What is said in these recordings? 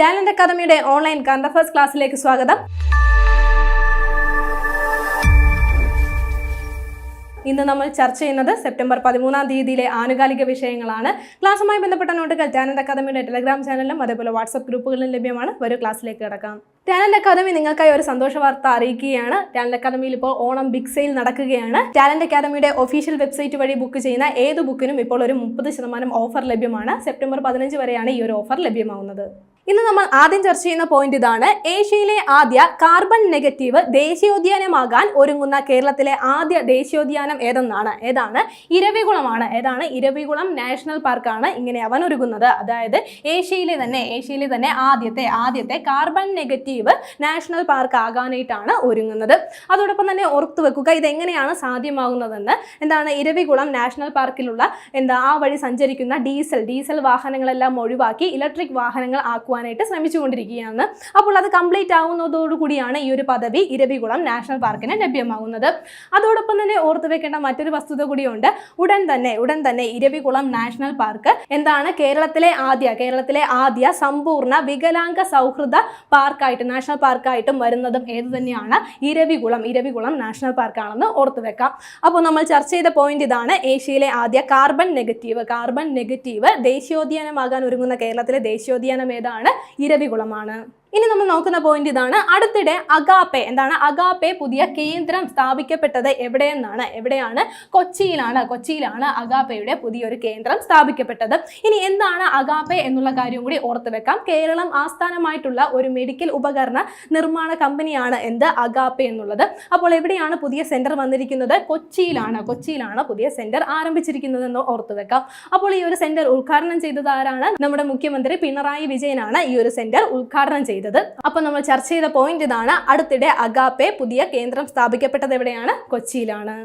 Talent അക്കാദമിയുടെ online current ക്ലാസ്സിലേക്ക് സ്വാഗതം. ഇന്ന് നമ്മൾ ചർച്ച ചെയ്യുന്നത് സെപ്റ്റംബർ പതിമൂന്നാം തീയതിയിലെ ആനുകാലിക വിഷയങ്ങളാണ്. ക്ലാസ്സുമായി ബന്ധപ്പെട്ട നോട്ടുകൾ ടാലന്റ് അക്കാദമിയുടെ ടെലഗ്രാം ചാനലിലും അതേപോലെ വാട്സപ്പ് ഗ്രൂപ്പുകളിലും ലഭ്യമാണ്. വരും ക്ലാസ്സിലേക്ക് കിടക്കാം. ടാലന്റ് അക്കാദമി നിങ്ങൾക്കായി ഒരു സന്തോഷ വാർത്ത അറിയിക്കുകയാണ്. ടാലന്റ് അക്കാദമിയിൽ ഇപ്പോൾ ഓണം ബിഗ് സെയിൽ നടക്കുകയാണ്. ടാലന്റ് അക്കാദമിയുടെ ഒഫീഷ്യൽ വെബ്സൈറ്റ് വഴി ബുക്ക് ചെയ്യുന്ന ഏത് ബുക്കിനും ഇപ്പോൾ ഒരു മുപ്പത് ശതമാനം ഓഫർ ലഭ്യമാണ്. സെപ്റ്റംബർ പതിനഞ്ച് വരെയാണ് ഈ ഒരു ഓഫർ ലഭ്യമാവുന്നത്. ഇന്ന് നമ്മൾ ആദ്യം ചർച്ച ചെയ്യുന്ന പോയിന്റ് ഇതാണ്. ഏഷ്യയിലെ ആദ്യ കാർബൺ നെഗറ്റീവ് ദേശീയോദ്യാനമാകാൻ ഒരുങ്ങുന്ന കേരളത്തിലെ ആദ്യ ദേശീയോദ്യാനം ഏതെന്നാണ്? ഏതാണ്? ഇരവികുളമാണ്. ഏതാണ്? ഇരവികുളം നാഷണൽ പാർക്കാണ് ഇങ്ങനെ അവൻ ഒരുങ്ങുന്നത്. അതായത് ഏഷ്യയിലെ തന്നെ ഏഷ്യയിലെ തന്നെ ആദ്യത്തെ ആദ്യത്തെ കാർബൺ നെഗറ്റീവ് നാഷണൽ പാർക്ക് ആകാനായിട്ടാണ് ഒരുങ്ങുന്നത്. അതോടൊപ്പം തന്നെ ഓർത്തു വെക്കുക ഇതെങ്ങനെയാണ് സാധ്യമാകുന്നതെന്ന്. എന്താണ്? ഇരവികുളം നാഷണൽ പാർക്കിലുള്ള എന്താ ആ വഴി സഞ്ചരിക്കുന്ന ഡീസൽ ഡീസൽ വാഹനങ്ങളെല്ലാം ഒഴിവാക്കി ഇലക്ട്രിക് വാഹനങ്ങൾ ആക്കുവാനായിട്ട് ശ്രമിച്ചുകൊണ്ടിരിക്കുകയാണ്. അപ്പോൾ അത് കംപ്ലീറ്റ് ആവുന്നതോടുകൂടിയാണ് ഈ ഒരു പദവി ഇരവികുളം നാഷണൽ പാർക്കിന് ലഭ്യമാകുന്നത്. അതോടൊപ്പം തന്നെ ഓർത്തു വെക്കേണ്ട മറ്റൊരു വസ്തുത കൂടിയുണ്ട്. ഉടൻ തന്നെ ഉടൻ തന്നെ ഇരവികുളം നാഷണൽ പാർക്ക് എന്താണ് കേരളത്തിലെ ആദ്യ കേരളത്തിലെ ആദ്യ സമ്പൂർണ വികലാംഗ സൗഹൃദ പാർക്കായിട്ട് നാഷണൽ പാർക്കായിട്ടും വരുന്നതും ഏത് തന്നെയാണ്? ഇരവികുളം ഇരവികുളം നാഷണൽ പാർക്കാണെന്ന് ഓർത്തു വെക്കാം. അപ്പോൾ നമ്മൾ ചർച്ച ചെയ്ത പോയിന്റ് ഇതാണ് ഏഷ്യയിലെ ആദ്യ കാർബൺ നെഗറ്റീവ് കാർബൺ നെഗറ്റീവ് ദേശീയോദ്യാനമാകാൻ ഒരുങ്ങുന്ന കേരളത്തിലെ ദേശീയോദ്യാനം ഏതാണ്? ഇരവികുളമാണ് ഇനി നമ്മൾ നോക്കുന്ന പോയിന്റ് ഇതാണ്. അടുത്തിടെ അഗാപ്പെ എന്താണ്? അഗാപ്പെ പുതിയ കേന്ദ്രം സ്ഥാപിക്കപ്പെട്ടത് എവിടെയെന്നാണ്? എവിടെയാണ്? കൊച്ചിയിലാണ്. കൊച്ചിയിലാണ് അഗാപ്പയുടെ പുതിയൊരു കേന്ദ്രം സ്ഥാപിക്കപ്പെട്ടത്. ഇനി എന്താണ് അഗാപ്പെ എന്നുള്ള കാര്യം കൂടി ഓർത്ത് വെക്കാം. കേരളം ആസ്ഥാനമായിട്ടുള്ള ഒരു മെഡിക്കൽ ഉപകരണ നിർമ്മാണ കമ്പനിയാണ് എന്ത്? അഗാപ്പെ എന്നുള്ളത്. അപ്പോൾ എവിടെയാണ് പുതിയ സെന്റർ വന്നിരിക്കുന്നത്? കൊച്ചിയിലാണ്. കൊച്ചിയിലാണ് പുതിയ സെന്റർ ആരംഭിച്ചിരിക്കുന്നതെന്ന് ഓർത്ത് വെക്കാം. അപ്പോൾ ഈ ഒരു സെന്റർ ഉദ്ഘാടനം ചെയ്തത് ആരാണ്? നമ്മുടെ മുഖ്യമന്ത്രി പിണറായി വിജയനാണ് ഈ ഒരു സെന്റർ ഉദ്ഘാടനം ചെയ്തത്. അപ്പൊ നമ്മൾ ചർച്ച ചെയ്ത പോയിന്റ് ഇതാണ് അടുത്തിടെ അഗാപ്പെ പുതിയ കേന്ദ്രം സ്ഥാപിക്കപ്പെട്ടത് എവിടെയാണ്? കൊച്ചിയിലാണ്.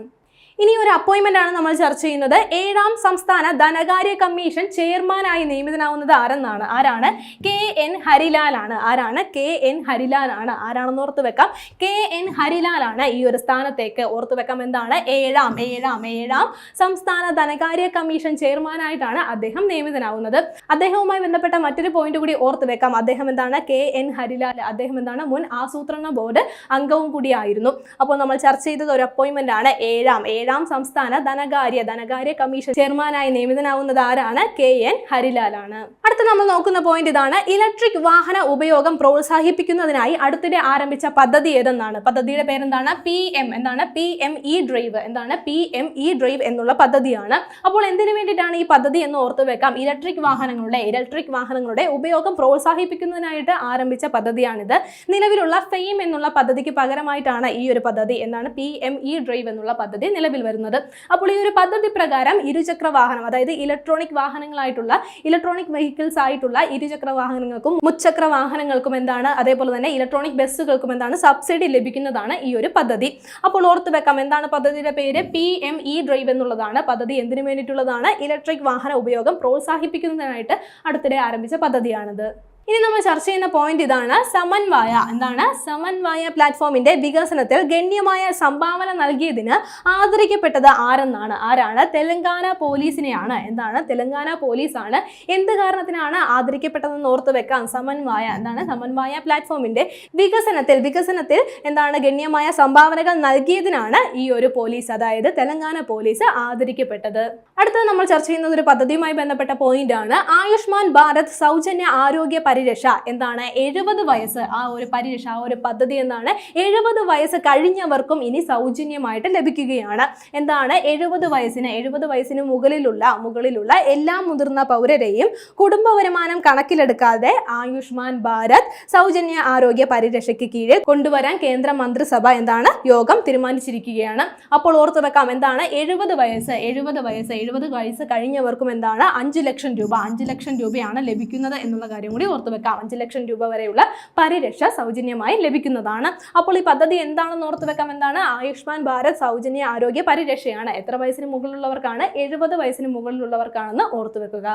ഇനി ഒരു അപ്പോയിന്റ്മെന്റ് ആണ് നമ്മൾ ചർച്ച ചെയ്യുന്നത്. ഏഴാം സംസ്ഥാന ധനകാര്യ കമ്മീഷൻ ചെയർമാനായി നിയമിതനാവുന്നത് ആരെന്നാണ്? ആരാണ്? കെ എൻ ഹരിലാലാണ് ആരാണ്? കെ എൻ ഹരിലാലാണ് ആരാണെന്ന് ഓർത്ത് വെക്കാം. കെ എൻ ഹരിലാലാണ് ഈ ഒരു സ്ഥാനത്തേക്ക് ഓർത്ത് വെക്കാം. എന്താണ്? ഏഴാം ഏഴാം ഏഴാം സംസ്ഥാന ധനകാര്യ കമ്മീഷൻ ചെയർമാനായിട്ടാണ് അദ്ദേഹം നിയമിതനാവുന്നത്. അദ്ദേഹവുമായി ബന്ധപ്പെട്ട മറ്റൊരു പോയിന്റ് കൂടി ഓർത്ത് വെക്കാം. അദ്ദേഹം എന്താണ്? K N Harilal. അദ്ദേഹം എന്താണ്? മുൻ ആസൂത്രണ ബോർഡ് അംഗവും കൂടിയായിരുന്നു. അപ്പോൾ നമ്മൾ ചർച്ച ചെയ്തത് ഒരു അപ്പോയിന്റ്മെന്റ് ആണ്. ഏഴാം ഏഴാം സംസ്ഥാന ധനകാര്യ ധനകാര്യ കമ്മീഷൻ ചെയർമാനായി നിയമിതനാവുന്നത് ആരാണ്? കെ എൻ ഹരിലാലാണ്. അടുത്ത നമ്മൾ നോക്കുന്ന പോയിന്റ് ഇതാണ്. ഇലക്ട്രിക് വാഹന ഉപയോഗം പ്രോത്സാഹിപ്പിക്കുന്നതിനായി അടുത്തിടെ ആരംഭിച്ച പദ്ധതി ഏതെന്നാണ്? പദ്ധതിയുടെ പേരെന്താണ്? പി എം എന്താണ്? പി എം ഇ ഡ്രൈവ് എന്താണ്? പി എം ഇ ഡ്രൈവ് എന്നുള്ള പദ്ധതിയാണ്. അപ്പോൾ എന്തിനു വേണ്ടിയിട്ടാണ് ഈ പദ്ധതി എന്ന് ഓർത്തു വെക്കാം? ഇലക്ട്രിക് വാഹനങ്ങളുടെ ഇലക്ട്രിക് വാഹനങ്ങളുടെ ഉപയോഗം പ്രോത്സാഹിപ്പിക്കുന്നതിനായിട്ട് ആരംഭിച്ച പദ്ധതിയാണിത്. നിലവിലുള്ള ഫെയിം എന്നുള്ള പദ്ധതിക്ക് പകരമായിട്ടാണ് ഈ ഒരു പദ്ധതി എന്നാണ് പി എം ഇ ഡ്രൈവ് എന്നുള്ള പദ്ധതി നിലവിൽ വരുന്നത്. അപ്പോൾ ഈ ഒരു പദ്ധതി പ്രകാരം ഇരുചക്ര വാഹനം അതായത് ഇലക്ട്രോണിക് വാഹനങ്ങളായിട്ടുള്ള ഇലക്ട്രോണിക് വെഹിക്കിൾസ് ആയിട്ടുള്ള ഇരുചക്ര വാഹനങ്ങൾക്കും മുച്ചക്ര വാഹനങ്ങൾക്കും എന്താണ് അതേപോലെ തന്നെ ഇലക്ട്രോണിക് ബസ്സുകൾക്കും എന്താണ് സബ്സിഡി ലഭിക്കുന്നതാണ് ഈ ഒരു പദ്ധതി. അപ്പോൾ ഓർത്ത് വെക്കാം എന്താണ് പദ്ധതിയുടെ പേര്? പി എം ഇ ഡ്രൈവ് എന്നുള്ളതാണ് പദ്ധതി. എന്തിനു വേണ്ടിയിട്ടുള്ളതാണ്? ഇലക്ട്രിക് വാഹന ഉപയോഗം പ്രോത്സാഹിപ്പിക്കുന്നതിനായിട്ട് അടുത്തിടെ ആരംഭിച്ച പദ്ധതിയാണിത്. ഇനി നമ്മൾ ചർച്ച ചെയ്യുന്ന പോയിന്റ് ഇതാണ് സമൻവായ എന്താണ്? സമൻവായ പ്ലാറ്റ്ഫോമിന്റെ വികസനത്തിൽ ഗണ്യമായ സംഭാവന നൽകിയതിന് ആദരിക്കപ്പെട്ടത് ആരെന്നാണ്? ആരാണ്? തെലങ്കാന പോലീസിനെയാണ്. എന്താണ്? തെലങ്കാന പോലീസാണ്. എന്ത് കാരണത്തിനാണ് ആദരിക്കപ്പെട്ടതെന്ന് ഓർത്ത് വെക്കാം. സമൻവായ എന്താണ്? സമൻവായ പ്ലാറ്റ്ഫോമിന്റെ വികസനത്തിൽ വികസനത്തിൽ എന്താണ് ഗണ്യമായ സംഭാവനകൾ നൽകിയതിനാണ് ഈ ഒരു പോലീസ് അതായത് തെലങ്കാന പോലീസ് ആദരിക്കപ്പെട്ടത്. അടുത്തത് നമ്മൾ ചർച്ച ചെയ്യുന്നത് ഒരു പദ്ധതിയുമായി ബന്ധപ്പെട്ട പോയിന്റ് ആണ്. ആയുഷ്മാൻ ഭാരത് സൗജന്യ ആരോഗ്യ പരിരക്ഷ എന്താണ്? എഴുപത് വയസ്സ് ആ ഒരു പരിരക്ഷ ആ ഒരു പദ്ധതി എന്നാണ് എഴുപത് വയസ്സ് കഴിഞ്ഞവർക്കും ഇനി സൗജന്യമായിട്ട് ലഭിക്കുകയാണ്. എന്താണ്? എഴുപത് വയസ്സിന് എഴുപത് വയസ്സിന് മുകളിലുള്ള മുകളിലുള്ള എല്ലാ മുതിർന്ന പൗരരെയും കുടുംബ വരുമാനം കണക്കിലെടുക്കാതെ ആയുഷ്മാൻ ഭാരത് സൗജന്യ ആരോഗ്യ പരിരക്ഷയ്ക്ക് കീഴിൽ കൊണ്ടുവരാൻ കേന്ദ്ര മന്ത്രിസഭ എന്താണ്? യോഗം തീരുമാനിച്ചിരിക്കുകയാണ്. അപ്പോൾ ഓർത്തു വെക്കാം എന്താണ്? എഴുപത് വയസ്സ് എഴുപത് വയസ്സ് എഴുപത് വയസ്സ് കഴിഞ്ഞവർക്കും എന്താണ്? അഞ്ച് ലക്ഷം രൂപ അഞ്ച് ലക്ഷം രൂപയാണ് ലഭിക്കുന്നത് എന്നുള്ള കാര്യം കൂടി ഓർത്തു വെക്കാം. അഞ്ച് ലക്ഷം രൂപ വരെയുള്ള പരിരക്ഷ സൗജന്യമായി ലഭിക്കുന്നതാണ്. അപ്പോൾ ഈ പദ്ധതി എന്താണെന്ന് ഓർത്തു വെക്കാം. എന്താണ്? ആയുഷ്മാൻ ഭാരത് സൗജന്യ ആരോഗ്യ പരിരക്ഷയാണ്. എത്ര വയസ്സിന് മുകളിലുള്ളവർക്കാണ്? എഴുപത് വയസ്സിന് മുകളിലുള്ളവർക്കാണെന്ന് ഓർത്തു വെക്കുക.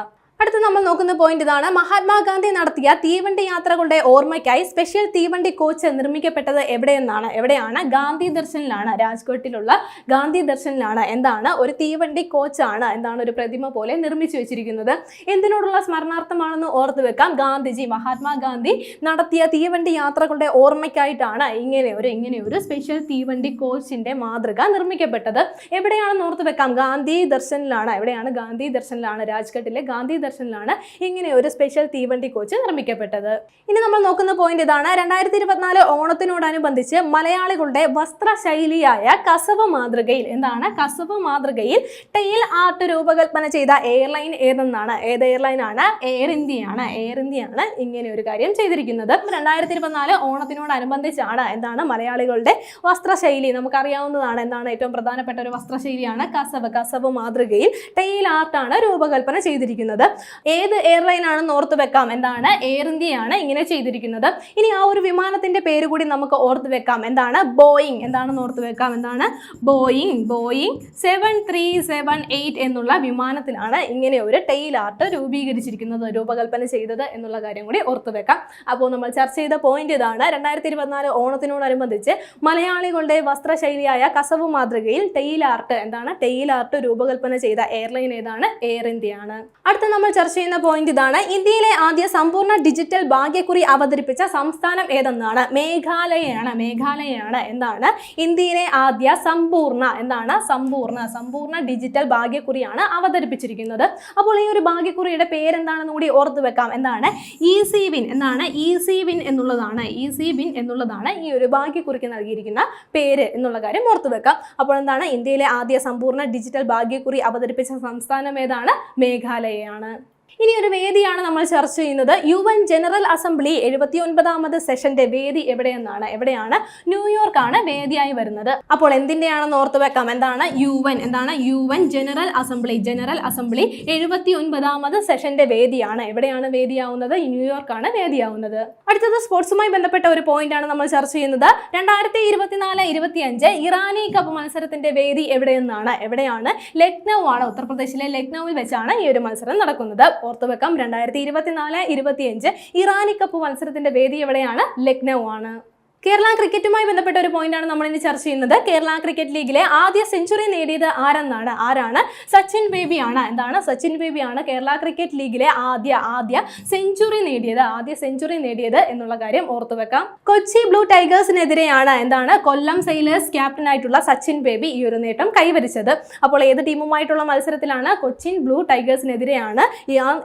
അടുത്ത നമ്മൾ നോക്കുന്ന പോയിന്റ് ഇതാണ്. മഹാത്മാഗാന്ധി നടത്തിയ തീവണ്ടി യാത്രകളുടെ ഓർമ്മയ്ക്കായി സ്പെഷ്യൽ തീവണ്ടി കോച്ച് നിർമ്മിക്കപ്പെട്ടത് എവിടെയെന്നാണ്? എവിടെയാണ്? ഗാന്ധി ദർശനിലാണ് രാജ്കോട്ടിലുള്ള ഗാന്ധി ദർശനിലാണ്. എന്താണ്? ഒരു തീവണ്ടി കോച്ചാണ് എന്താണ് ഒരു പ്രതിമ പോലെ നിർമ്മിച്ചു വെച്ചിരിക്കുന്നത്. എന്തിനോടുള്ള സ്മരണാർത്ഥമാണെന്ന് ഓർത്തു വെക്കാം. ഗാന്ധിജി മഹാത്മാഗാന്ധി നടത്തിയ തീവണ്ടി യാത്രകളുടെ ഓർമ്മയ്ക്കായിട്ടാണ് ഇങ്ങനെ ഒരു ഇങ്ങനെ ഒരു സ്പെഷ്യൽ തീവണ്ടി കോച്ചിന്റെ മാതൃക നിർമ്മിക്കപ്പെട്ടത്. എവിടെയാണെന്ന് ഓർത്തു വെക്കാം. ഗാന്ധി ദർശനിലാണ്. എവിടെയാണ് ഗാന്ധി ദർശനിലാണ്? രാജ്ഘട്ടിലെ ഗാന്ധി ദർശനിലാണ് ഇങ്ങനെ ഒരു സ്പെഷ്യൽ തീവണ്ടി കോച്ച് നിർമ്മിക്കപ്പെട്ടത്. ഇനി നമ്മൾ നോക്കുന്ന പോയിന്റ് ഇതാണ്. രണ്ടായിരത്തി ഇരുപത്തിനാല് ഓണത്തിനോടനുബന്ധിച്ച് മലയാളികളുടെ വസ്ത്രശൈലിയായ കസവ് മാതൃകയിൽ എന്താണ്? കസവ് മാതൃകയിൽ ടെയിൽ ആർട്ട് രൂപകൽപ്പന ചെയ്ത എയർലൈൻ ഏതെന്നാണ് ഏത് എയർലൈൻ ആണ്? എയർ ഇന്ത്യയാണ് എയർ ഇന്ത്യയാണ് ഇങ്ങനെ ഒരു കാര്യം ചെയ്തിരിക്കുന്നത്. രണ്ടായിരത്തി ഇരുപത്തിനാല് ഓണത്തിനോടനുബന്ധിച്ചാണ് എന്താണ് മലയാളികളുടെ വസ്ത്രശൈലി. നമുക്കറിയാവുന്നതാണ് എന്താണ് ഏറ്റവും പ്രധാനപ്പെട്ട ഒരു വസ്ത്രശൈലിയാണ് കസവ്. കസവ് മാതൃകയിൽ ടെയിൽ ആർട്ടാണ് രൂപകൽപ്പന ചെയ്തിരിക്കുന്നത്. ഏത് എയർലൈൻ ആണെന്ന് ഓർത്ത് വെക്കാം. എന്താണ്? എയർ ഇന്ത്യയാണ് ഇങ്ങനെ ചെയ്തിരിക്കുന്നത്. ഇനി ആ ഒരു വിമാനത്തിന്റെ പേര് കൂടി നമുക്ക് ഓർത്ത് വെക്കാം. എന്താണ്? ബോയിങ് എന്താണെന്ന് ഓർത്ത് വെക്കാം? എന്താണ്? Boeing Boeing seven three seven eight എന്നുള്ള വിമാനത്തിലാണ് ഇങ്ങനെ ഒരു ടെയിൽ ആർട്ട് രൂപീകരിച്ചിരിക്കുന്നത് രൂപകൽപ്പന ചെയ്തത് എന്നുള്ള കാര്യം കൂടി ഓർത്ത് വെക്കാം. അപ്പോൾ നമ്മൾ ചർച്ച ചെയ്ത പോയിന്റ് ഇതാണ്. രണ്ടായിരത്തി ഇരുപത്തിനാല് ഓണത്തിനോടനുബന്ധിച്ച് മലയാളികളുടെ വസ്ത്രശൈലിയായ കസവ് മാതൃകയിൽ ടെയിൽ ആർട്ട് എന്താണ്? ടെയിൽ ആർട്ട് രൂപകൽപ്പന ചെയ്ത എയർലൈൻ ഏതാണ്? എയർ ഇന്ത്യയാണ് അടുത്ത നമ്മൾ ചർച്ച ചെയ്യുന്ന പോയിന്റ് ഇതാണ്. ഇന്ത്യയിലെ ആദ്യ സമ്പൂർണ ഡിജിറ്റൽ ഭാഗ്യക്കുറി അവതരിപ്പിച്ച സംസ്ഥാനം ഏതെന്നാണ്? മേഘാലയയാണ്. മേഘാലയയാണ്. എന്താണ്? ഇന്ത്യയിലെ ആദ്യ സമ്പൂർണ എന്താണ്? സമ്പൂർണ സമ്പൂർണ ഡിജിറ്റൽ ഭാഗ്യക്കുറിയാണ് അവതരിപ്പിച്ചിരിക്കുന്നത്. അപ്പോൾ ഈ ഒരു ഭാഗ്യക്കുറിയുടെ പേരെന്താണെന്ന് കൂടി ഓർത്ത് വെക്കാം. എന്താണ്? ഇ സി വിൻ എന്താണ്? ഇ സി വിൻ എന്നുള്ളതാണ്. ഇ സി വിൻ എന്നുള്ളതാണ് ഈ ഒരു ഭാഗ്യക്കുറിക്ക് നൽകിയിരിക്കുന്ന പേര് എന്നുള്ള കാര്യം ഓർത്ത് വെക്കാം. അപ്പോൾ എന്താണ്? ഇന്ത്യയിലെ ആദ്യ സമ്പൂർണ ഡിജിറ്റൽ ഭാഗ്യക്കുറി അവതരിപ്പിച്ച സംസ്ഥാനം ഏതാണ്? മേഘാലയയാണ്. ഇനി ഒരു വേദിയാണ് നമ്മൾ ചർച്ച ചെയ്യുന്നത്. യു എൻ ജനറൽ അസംബ്ലി എഴുപത്തി ഒൻപതാമത് സെഷന്റെ വേദി എവിടെയെന്നാണ്? എവിടെയാണ്? ന്യൂയോർക്ക് ആണ് വേദിയായി വരുന്നത്. അപ്പോൾ എന്തിന്റെയാണെന്ന് ഓർത്ത് വെക്കാം. എന്താണ്? യു എൻ എന്താണ്? U N general assembly general assembly എഴുപത്തി ഒൻപതാമത് സെഷന്റെ വേദിയാണ്. എവിടെയാണ് വേദിയാവുന്നത്? ന്യൂയോർക്കാണ് വേദിയാവുന്നത്. അടുത്തത് സ്പോർട്സുമായി ബന്ധപ്പെട്ട ഒരു പോയിന്റ് ആണ് നമ്മൾ ചർച്ച ചെയ്യുന്നത്. രണ്ടായിരത്തി ഇരുപത്തിനാല് ഇരുപത്തിയഞ്ച് ഇറാനി കപ്പ് മത്സരത്തിന്റെ വേദി എവിടെയെന്നാണ്? എവിടെയാണ്? ലക്നൗ ആണ്. ഉത്തർപ്രദേശിലെ ലക്നൌവിൽ വെച്ചാണ് ഈ ഒരു മത്സരം നടക്കുന്നത്. ഓർത്തു വെക്കാം. രണ്ടായിരത്തി ഇരുപത്തിനാല് ഇരുപത്തിയഞ്ച് ഇറാനി കപ്പ് മത്സരത്തിന്റെ വേദി എവിടെയാണ്? ലക്നൗ ആണ്. കേരള ക്രിക്കറ്റുമായി ബന്ധപ്പെട്ട ഒരു പോയിന്റാണ് നമ്മൾ ഇനി ചർച്ച ചെയ്യുന്നത്. കേരള ക്രിക്കറ്റ് ലീഗിലെ ആദ്യ സെഞ്ചുറി നേടിയത് ആരെന്നാണ്? ആരാണ്? സച്ചിൻ ബേബി ആണ് എന്താണ്? സച്ചിൻ ബേബി ആണ് കേരള ക്രിക്കറ്റ് ലീഗിലെ ആദ്യ ആദ്യ സെഞ്ചുറി നേടിയത്. ആദ്യ സെഞ്ചുറി നേടിയത് എന്നുള്ള കാര്യം ഓർത്തു വെക്കാം. കൊച്ചി ബ്ലൂ ടൈഗേഴ്സിനെതിരെയാണ് എന്താണ്? കൊല്ലം സെയിലേഴ്സ് ക്യാപ്റ്റൻ ആയിട്ടുള്ള സച്ചിൻ ബേബി ഈ ഒരു നേട്ടം കൈവരിച്ചത്. അപ്പോൾ ഏത് ടീമുമായിട്ടുള്ള മത്സരത്തിലാണ് കൊച്ചിൻ ബ്ലൂ ടൈഗേഴ്സിനെതിരെയാണ്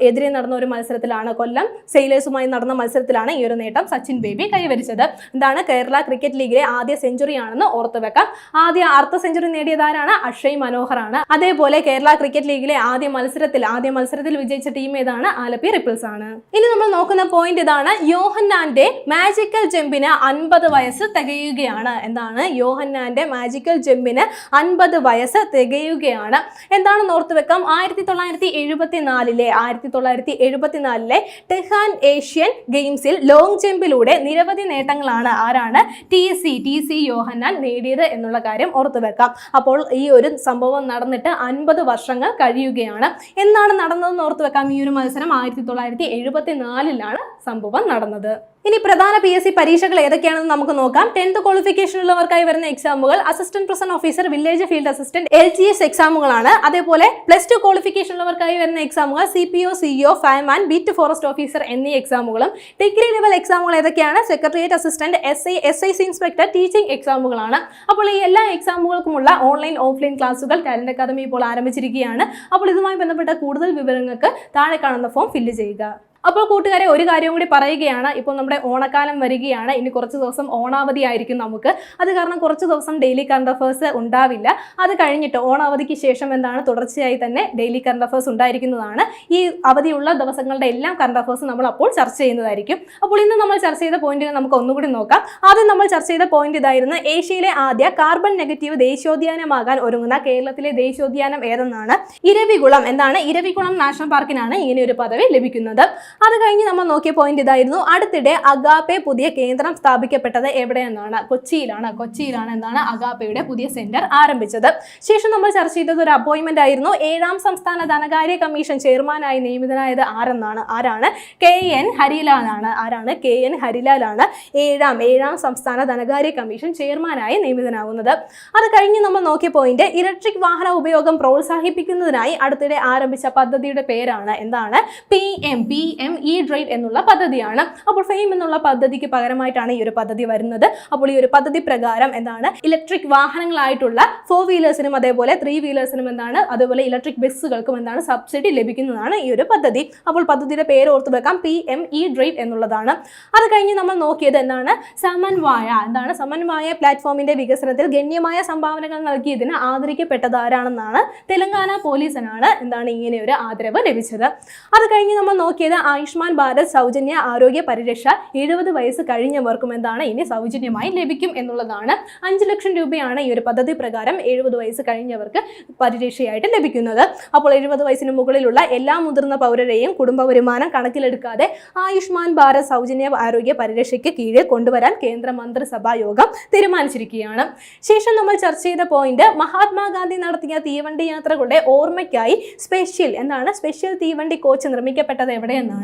എതിരെ നടന്ന ഒരു മത്സരത്തിലാണ് കൊല്ലം സെയിലേഴ്സുമായി നടന്ന മത്സരത്തിലാണ് ഈ ഒരു നേട്ടം സച്ചിൻ ബേബി കൈവരിച്ചത്. എന്താണ്? കേരള ക്രിക്കറ്റ് ലീഗിലെ ആദ്യ സെഞ്ചുറി ആണെന്ന് ഓർത്തു വെക്കാം. ആദ്യ അർദ്ധ സെഞ്ചുറി നേടിയതാരാണ് അക്ഷയ് മനോഹർ ആണ് അതേപോലെ കേരള ക്രിക്കറ്റ് ലീഗിലെ ആദ്യ മത്സരത്തിൽ ആദ്യ മത്സരത്തിൽ വിജയിച്ച ടീം ഏതാണ്? ആലപ്പി റിപ്പിൾസ് ആണ്. ഇനി നമ്മൾ നോക്കുന്ന പോയിന്റ് ഇതാണ്. യോഹന്നാന്റെ മാജിക്കൽ ജമ്പിന് അൻപത് വയസ്സ് തികയുകയാണ്. എന്താണ്? യോഹന്നാന്റെ മാജിക്കൽ ജമ്പിന് അൻപത് വയസ്സ് തികയുകയാണ്. എന്താണെന്ന് ഓർത്തു വെക്കാം? ആയിരത്തി തൊള്ളായിരത്തി എഴുപത്തി നാലിലെ ആയിരത്തി തൊള്ളായിരത്തി എഴുപത്തിനാലിലെ ടെഹാൻ ഏഷ്യൻ ഗെയിംസിൽ ലോങ് ജമ്പിലൂടെ നിരവധി നേട്ടങ്ങളാണ് ആരാണ്? T C T C Yohannan നേടിയത് എന്നുള്ള കാര്യം ഓർത്തു വെക്കാം. അപ്പോൾ ഈ ഒരു സംഭവം നടന്നിട്ട് അൻപത് വർഷങ്ങൾ കഴിയുകയാണ്. എന്നാണ് നടന്നതെന്ന് ഓർത്തു വെക്കാം? ഈ ഒരു മത്സരം ആയിരത്തി തൊള്ളായിരത്തി എഴുപത്തി നാലിലാണ് സംഭവം നടന്നത്. ഇനി പ്രധാന പി എസ് സി പരീക്ഷകൾ ഏതൊക്കെയാണെന്ന് നമുക്ക് നോക്കാം. ടെൻത്ത് ക്വാളിഫിക്കേഷൻ ഉള്ളവർക്കായി വരുന്ന എക്സാമുകൾ assistant prison officer village field assistant L G S എക്സാമുകളാണ് അതേപോലെ പ്ലസ് ടു ക്വാളിഫിക്കേഷൻ ഉള്ളവർക്കായി വരുന്ന എക്സാമുകൾ C P O C CEO fireman beat forest officer എന്നീ എക്സാമുകളും ഡിഗ്രി ലെവൽ എക്സാമുകൾ ഏതൊക്കെയാണ്? Secretariat assistant S I S I C inspector teaching എക്സാമുകളാണ് അപ്പോൾ ഈ എല്ലാ എക്സാമുകൾക്കുമുള്ള ഓൺലൈൻ ഓഫ്ലൈൻ ക്ലാസുകൾ ടാലന്റ് അക്കാദമി ഇപ്പോൾ ആരംഭിച്ചിരിക്കുകയാണ്. അപ്പോൾ ഇതുമായി ബന്ധപ്പെട്ട കൂടുതൽ വിവരങ്ങൾക്ക് താഴെ കാണുന്ന ഫോം ഫില്ല് ചെയ്യുക. അപ്പോൾ കൂട്ടുകാരെ ഒരു കാര്യം കൂടി പറയുകയാണ്. ഇപ്പോൾ നമ്മുടെ ഓണക്കാലം വരികയാണ്. ഇനി കുറച്ച് ദിവസം ഓണാവധി ആയിരിക്കും നമുക്ക്. അത് കാരണം കുറച്ച് ദിവസം ഡെയിലി കറണ്ട് അഫേഴ്സ് ഉണ്ടാവില്ല. അത് കഴിഞ്ഞിട്ട് ഓണാവധിക്ക് ശേഷം എന്താണ്? തുടർച്ചയായി തന്നെ ഡെയിലി കറണ്ട് അഫേഴ്സ് ഉണ്ടായിരിക്കുന്നതാണ്. ഈ അവധിയുള്ള ദിവസങ്ങളുടെ എല്ലാം കറണ്ട് അഫേഴ്സ് നമ്മൾ അപ്പോൾ ചർച്ച ചെയ്യുന്നതായിരിക്കും. അപ്പോൾ ഇന്ന് നമ്മൾ ചർച്ച ചെയ്ത പോയിന്റിനെ നമുക്ക് ഒന്നുകൂടി നോക്കാം. ആദ്യം നമ്മൾ ചർച്ച ചെയ്ത പോയിന്റ് ഇതായിരുന്നു ഏഷ്യയിലെ ആദ്യ കാർബൺ നെഗറ്റീവ് ദേശീയോദ്യാനമാകാൻ ഒരുങ്ങുന്ന കേരളത്തിലെ ദേശീയോദ്യാനം ഏതെന്നാണ്? ഇരവികുളം. എന്താണ്? ഇരവികുളം നാഷണൽ പാർക്കിനാണ് ഇങ്ങനെ ഒരു പദവി ലഭിക്കുന്നത്. അത് കഴിഞ്ഞ് നമ്മൾ നോക്കിയ പോയിന്റ് ഇതായിരുന്നു. അടുത്തിടെ അഗാപ്പെ പുതിയ കേന്ദ്രം സ്ഥാപിക്കപ്പെട്ടത് എവിടെയെന്നാണ്? കൊച്ചിയിലാണ്. കൊച്ചിയിലാണ് എന്നാണ് അഗാപ്പയുടെ പുതിയ സെന്റർ ആരംഭിച്ചത്. ശേഷം നമ്മൾ ചർച്ച ചെയ്തത് ഒരു അപ്പോയിന്റ്മെന്റ് ആയിരുന്നു. ഏഴാം സംസ്ഥാന ധനകാര്യ കമ്മീഷൻ ചെയർമാനായി നിയമിതനായത് ആരെന്നാണ്? ആരാണ്? കെ എൻ ഹരിലാലാണ്. ആരാണ്? കെ എൻ ഹരിലാലാണ് ഏഴാം ഏഴാം സംസ്ഥാന ധനകാര്യ കമ്മീഷൻ ചെയർമാനായി നിയമിതനാകുന്നത്. അത് കഴിഞ്ഞ് നമ്മൾ നോക്കിയ പോയിന്റ് ഇലക്ട്രിക് വാഹന ഉപയോഗം പ്രോത്സാഹിപ്പിക്കുന്നതിനായി അടുത്തിടെ ആരംഭിച്ച പദ്ധതിയുടെ പേരാണ്. എന്താണ്? P M P M E drive എന്നുള്ള പദ്ധതിയാണ്. അപ്പോൾ ഫെയിം എന്നുള്ള പദ്ധതിക്ക് പകരമായിട്ടാണ് ഈ ഒരു പദ്ധതി വരുന്നത്. അപ്പോൾ ഈ ഒരു പദ്ധതി പ്രകാരം എന്താണ്? ഇലക്ട്രിക് വാഹനങ്ങളായിട്ടുള്ള ഫോർ വീലേഴ്സിനും അതേപോലെ ത്രീ വീലേഴ്സിനും എന്താണ്? അതുപോലെ ഇലക്ട്രിക് ബസ്സുകൾക്കും എന്താണ് സബ്സിഡി ലഭിക്കുന്നതാണ് ഈ ഒരു പദ്ധതി. അപ്പോൾ പദ്ധതിയുടെ പേര് ഓർത്ത് വെക്കാം. പി എം ഇ ഡ്രൈവ് എന്നുള്ളതാണ്. അത് കഴിഞ്ഞ് നമ്മൾ നോക്കിയത് എന്താണ്? സമൻവായ എന്താണ്? സമൻവായ പ്ലാറ്റ്ഫോമിന്റെ വികസനത്തിൽ ഗണ്യമായ സംഭാവനകൾ നൽകിയതിന് ആദരിക്കപ്പെട്ടത് ആരാണെന്നാണ് തെലങ്കാന പോലീസിനാണ് എന്താണ് ഇങ്ങനെ ഒരു ആദരവ് ലഭിച്ചത്. അത് കഴിഞ്ഞ് നമ്മൾ നോക്കിയത് ആയുഷ്മാൻ ഭാരത് സൗജന്യ ആരോഗ്യ പരിരക്ഷ എഴുപത് വയസ്സ് കഴിഞ്ഞവർക്കും എന്താണ് ഇനി സൗജന്യമായി ലഭിക്കും എന്നുള്ളതാണ്. അഞ്ച് ലക്ഷം രൂപയാണ് ഈ ഒരു പദ്ധതി പ്രകാരം എഴുപത് വയസ്സ് കഴിഞ്ഞവർക്ക് പരിരക്ഷയായിട്ട് ലഭിക്കുന്നത്. അപ്പോൾ എഴുപത് വയസ്സിന് മുകളിലുള്ള എല്ലാ മുതിർന്ന പൗരരെയും കുടുംബ വരുമാനം കണക്കിലെടുക്കാതെ ആയുഷ്മാൻ ഭാരത് സൗജന്യ ആരോഗ്യ പരിരക്ഷയ്ക്ക് കീഴിൽ കൊണ്ടുവരാൻ കേന്ദ്ര മന്ത്രിസഭാ യോഗം തീരുമാനിച്ചിരിക്കുകയാണ്. ശേഷം നമ്മൾ ചർച്ച ചെയ്ത പോയിന്റ് മഹാത്മാഗാന്ധി നടത്തിയ തീവണ്ടി യാത്രകളുടെ ഓർമ്മയ്ക്കായി സ്പെഷ്യൽ എന്താണ്? സ്പെഷ്യൽ തീവണ്ടി കോച്ച് നിർമ്മിക്കപ്പെട്ടത് എവിടെയെന്നാണ്?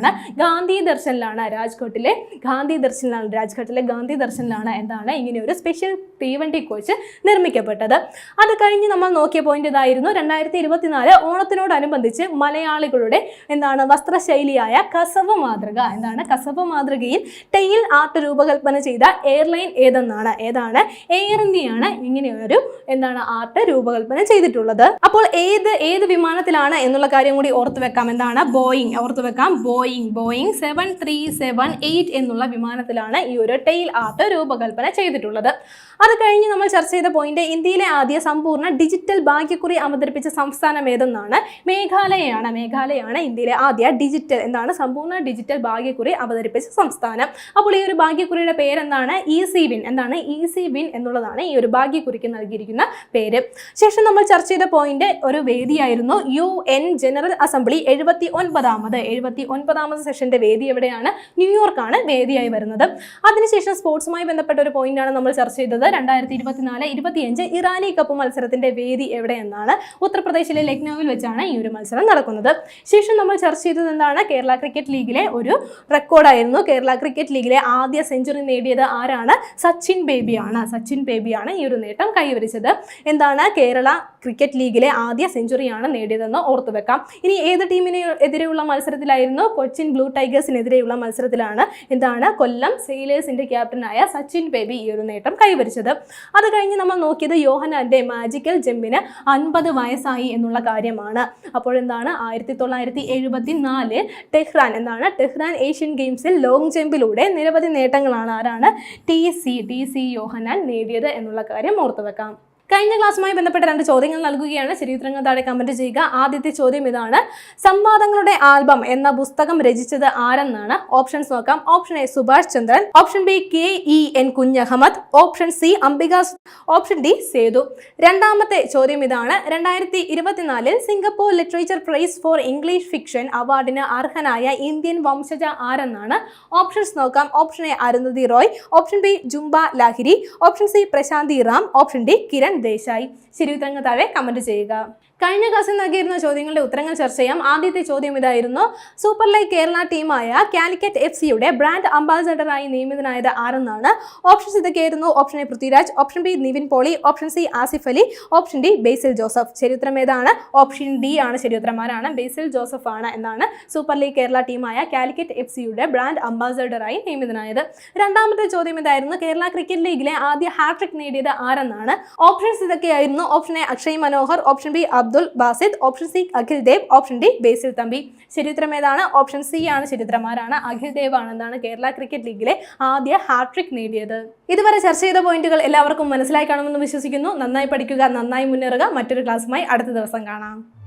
ഗാന്ധി ദർശനിലാണ് രാജ്കോട്ടിലെ ഗാന്ധി ദർശനിലാണ് രാജ്ഘട്ടിലെ ഗാന്ധി ദർശനിലാണ് എന്താണ് ഇങ്ങനെ ഒരു സ്പെഷ്യൽ തീവണ്ടി കോച്ച് നിർമ്മിക്കപ്പെട്ടത്. അത് കഴിഞ്ഞ് നമ്മൾ നോക്കിയ പോയിന്റ് ഇതായിരുന്നു. രണ്ടായിരത്തി ഇരുപത്തിനാല് ഓണത്തിനോടനുബന്ധിച്ച് മലയാളികളുടെ എന്താണ് വസ്ത്രശൈലിയായ കസവ് മാതൃക എന്താണ്? കസവ് മാതൃകയിൽ ടെയിൽ ആർട്ട് രൂപകൽപ്പന ചെയ്ത എയർലൈൻ ഏതെന്നാണ്? ഏതാണ്? എയർ ഇന്ത്യയാണ് ഇങ്ങനെയൊരു എന്താണ് ആർട്ട് രൂപകൽപ്പന ചെയ്തിട്ടുള്ളത്. അപ്പോൾ ഏത് ഏത് വിമാനത്തിലാണ് എന്നുള്ള കാര്യം കൂടി ഓർത്തു വെക്കാം. എന്താണ്? ബോയിങ് ഓർത്തു വെക്കാം. Boeing Boeing Boeing seven three seven eight എന്നുള്ള വിമാനത്തിലാണ് ഈ ഒരു ടെയിൽ ആർട്ട് രൂപകൽപ്പന ചെയ്തിട്ടുള്ളത്. അത് കഴിഞ്ഞ് നമ്മൾ ചർച്ച ചെയ്ത പോയിന്റ് ഇന്ത്യയിലെ ആദ്യ സമ്പൂർണ ഡിജിറ്റൽ ഭാഗ്യക്കുറി അവതരിപ്പിച്ച സംസ്ഥാനം ഏതെന്നാണ്? മേഘാലയയാണ്. മേഘാലയയാണ് ഇന്ത്യയിലെ ആദ്യ ഡിജിറ്റൽ എന്താണ്? സമ്പൂർണ ഡിജിറ്റൽ ഭാഗ്യക്കുറി അവതരിപ്പിച്ച സംസ്ഥാനം. അപ്പോൾ ഈ ഒരു ഭാഗ്യക്കുറിയുടെ പേരെന്താണ്? ഇ സി വിൻ എന്താണ്? ഇ സി വിൻ എന്നുള്ളതാണ് ഈ ഒരു ഭാഗ്യക്കുറിക്ക് നൽകിയിരിക്കുന്ന പേര്. ശേഷം നമ്മൾ ചർച്ച ചെയ്ത പോയിന്റ് ഒരു വേദിയായിരുന്നു. യു എൻ ജനറൽ അസംബ്ലി എഴുപത്തി ഒൻപതാമത്. എഴുപത്തി ഒൻപതാമത് സെഷന്റെ വേദി എവിടെയാണ്? ന്യൂയോർക്കാണ് വേദിയായി വരുന്നത്. അതിനുശേഷം സ്പോർട്സുമായി ബന്ധപ്പെട്ട ഒരു പോയിന്റാണ് നമ്മൾ ചർച്ച ചെയ്തത്. രണ്ടായിരത്തി ഇരുപത്തിനാല് ഇരുപത്തിയഞ്ച് ഇറാനി കപ്പ് മത്സരത്തിന്റെ വേദി എവിടെയെന്നാണ് ഉത്തർപ്രദേശിലെ ലക്നൌവിൽ വെച്ചാണ് ഈ ഒരു മത്സരം നടക്കുന്നത്. ശേഷം നമ്മൾ ചർച്ച ചെയ്തത് എന്താണ്? കേരള ക്രിക്കറ്റ് ലീഗിലെ ഒരു റെക്കോർഡായിരുന്നു കേരള ക്രിക്കറ്റ് ലീഗിലെ ആദ്യ സെഞ്ചുറി നേടിയത് ആരാണ്? സച്ചിൻ ബേബിയാണ്. സച്ചിൻ ബേബിയാണ് ഈ ഒരു നേട്ടം കൈവരിച്ചത്. എന്താണ്? കേരള ക്രിക്കറ്റ് ലീഗിലെ ആദ്യ സെഞ്ചുറിയാണ് നേടിയതെന്ന് ഓർത്തു വെക്കാം. ഇനി ഏത് ടീമിന് എതിരെയുള്ള മത്സരത്തിലായിരുന്നു? കൊച്ചിൻ ബ്ലൂ ടൈഗേഴ്സിനെതിരെയുള്ള മത്സരത്തിലാണ്. എന്താണ്? കൊല്ലം സെയിലേഴ്സിന്റെ ക്യാപ്റ്റനായ സച്ചിൻ ബേബി ഈ ഒരു നേട്ടം കൈവരിച്ചത്. അത് കഴിഞ്ഞ് നമ്മൾ നോക്കിയത് യോഹനാന്റെ മാജിക്കൽ ജെമ്പിന് അൻപത് വയസ്സായി എന്നുള്ള കാര്യമാണ്. അപ്പോഴെന്താണ് ആയിരത്തി തൊള്ളായിരത്തി എഴുപത്തി നാല് ടെഹ്റാൻ എന്താണ് ടെഹ്റാൻ ഏഷ്യൻ ഗെയിംസിൽ ലോങ് ജമ്പിലൂടെ നിരവധി നേട്ടങ്ങളാണ് ആരാണ്? T C T C Yohannan നേടിയത് എന്നുള്ള കാര്യം ഓർത്തു വെക്കാം. കഴിഞ്ഞ ക്ലാസ്സുമായി ബന്ധപ്പെട്ട രണ്ട് ചോദ്യങ്ങൾ നൽകുകയാണ്. ചരിത്രങ്ങൾ താഴെ കമന്റ് ചെയ്യുക. ആദ്യത്തെ ചോദ്യം ഇതാണ്. സംവാദങ്ങളുടെ ആൽബം എന്ന പുസ്തകം രചിച്ചത് ആരെന്നാണ്? ഓപ്ഷൻസ് നോക്കാം. Option A Subhash Chandran. Option B K E N Kunhahammad. Option C Ambika option D Sethu. രണ്ടാമത്തെ ചോദ്യം ഇതാണ്. രണ്ടായിരത്തി ഇരുപത്തിനാലിൽ Singapore literature prize for English fiction അവാർഡിന് അർഹനായ ഇന്ത്യൻ വംശജ ആരെന്നാണ്? ഓപ്ഷൻസ് നോക്കാം. Option A Arundhati Roy. Option B Jhumpa Lahiri. Option C Prashanti Ram. Option D Kiran Desai. ശരി ഉത്തരങ്ങൾ താഴെ കമന്റ് ചെയ്യുക. കഴിഞ്ഞ ക്ലാസ്സിൽ നൽകിയിരുന്ന ചോദ്യങ്ങളുടെ ഉത്തരങ്ങൾ ചർച്ച ചെയ്യാം. ആദ്യത്തെ ചോദ്യം ഇതായിരുന്നു. സൂപ്പർ ലീഗ് കേരള ടീമായ കാലിക്കറ്റ് എഫ് സിയുടെ ബ്രാൻഡ് അംബാസഡറായി നിയമിതനായത് ആരെന്നാണ്? ഓപ്ഷൻസ് ഇതൊക്കെയായിരുന്നു. Option A Prithviraj option B Nivin Pauly option C Asif Ali option D Basil Joseph. ശരിയുത്തരം ഏതാണ്? ഓപ്ഷൻ ഡി ആണ് ചരിത്രമാരാണ്. ബേസിൽ ജോസഫ് ആണ് എന്നാണ് സൂപ്പർ ലീഗ് കേരള ടീമായ കാലിക്കറ്റ് എഫ് സിയുടെ ബ്രാൻഡ് അംബാസഡറായി നിയമിതനായത്. രണ്ടാമത്തെ ചോദ്യം ഇതായിരുന്നു. കേരള ക്രിക്കറ്റ് ലീഗിലെ ആദ്യ ഹാട്രിക് നേടിയത് ആരെന്നാണ്? ഓപ്ഷൻസ് ഇതൊക്കെയായിരുന്നു. Option A Akshay Manohar option B Abdul Basid option C Akhil Dev option D Basil Thampi. ചരിത്രം ഏതാണ്? ഓപ്ഷൻ സി ആണ് ചരിത്രമാരാണ് അഖിൽ ദേവ് ആണെന്നാണ് കേരള ക്രിക്കറ്റ് ലീഗിലെ ആദ്യ ഹാട്രിക് നേടിയത്. ഇതുവരെ ചർച്ച ചെയ്ത പോയിന്റുകൾ എല്ലാവർക്കും മനസ്സിലായി കാണുമെന്ന് വിശ്വസിക്കുന്നു. നന്നായി പഠിക്കുക നന്നായി മുന്നേറുക. മറ്റൊരു ക്ലാസ്സുമായി അടുത്ത ദിവസം കാണാം.